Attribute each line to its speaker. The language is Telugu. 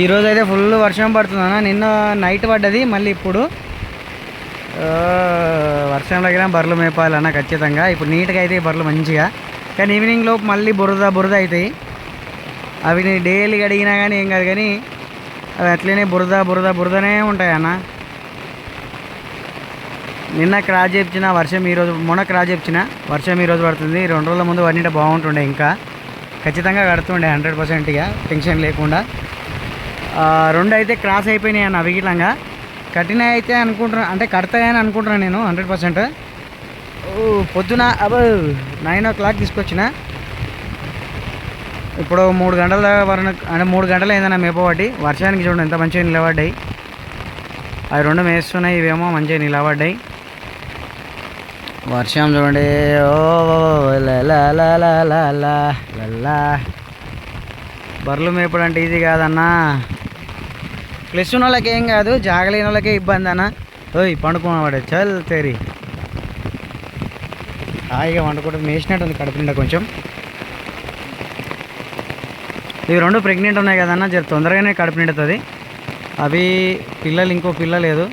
Speaker 1: ఈరోజు అయితే ఫుల్ వర్షం పడుతుందన్న. నిన్న నైట్ పడ్డది మళ్ళీ ఇప్పుడు వర్షం దగ్గర బర్రెలు మేపాలన్న ఖచ్చితంగా. ఇప్పుడు నీట్గా అయితే బర్రెలు మంచిగా. కానీ ఈవినింగ్ లోపు మళ్ళీ బురద బురద అవుతాయి అవి నేను డైలీ అడిగినా కానీ ఏం కాదు కానీ అవి అట్లనే బురద బురద బురదనే ఉంటాయి అన్న నిన్న క్రాజ్ చెప్పిన వర్షం ఈరోజు మొన్న క్రాజ్ చెప్పిన వర్షం ఈరోజు పడుతుంది. రెండు రోజుల ముందు పడినట్టు బాగుంటుండే ఇంకా. ఖచ్చితంగా కడుతుండే హండ్రెడ్ పర్సెంట్గా టెన్షన్ లేకుండా. రెండు అయితే క్రాస్ అయిపోయినాయి అని విగిలంగా కట్టినా అయితే అనుకుంటున్నాను అంటే కడతాయని అనుకుంటున్నాను నేను హండ్రెడ్ పర్సెంట్. పొద్దున అబ్బా నైన్ ఓ క్లాక్ తీసుకొచ్చిన. ఇప్పుడు మూడు గంటల వరకు అంటే మూడు గంటలు అయిందన్న మేపబట్టి వర్షానికి చూడండి ఎంత మంచిగా నిలబడ్డాయి అవి రెండు మేస్తున్నాయి ఇవేమో మంచిగా నిలబడ్డాయి వర్షం చూడండి. ఓ బర్రెలు మేపడంటే అంటే ఈజీ కాదన్నా. ప్లస్ ఉన్న వాళ్ళకి ఏం కాదు జాగలేని వాళ్ళకే ఇబ్బంది అన్న. ఓయ్ పండుకున్నవాడు చల్ తెరి. హాయిగా వండుకుంటే మేసినట్టు ఉంది కడుపు నిండా కొంచెం. ఇవి రెండు ప్రెగ్నెంట్ ఉన్నాయి కదన్నా జర తొందరగానే కడుపు నిండుతుంది. అవి పిల్లలు ఇంకో పిల్ల లేదు.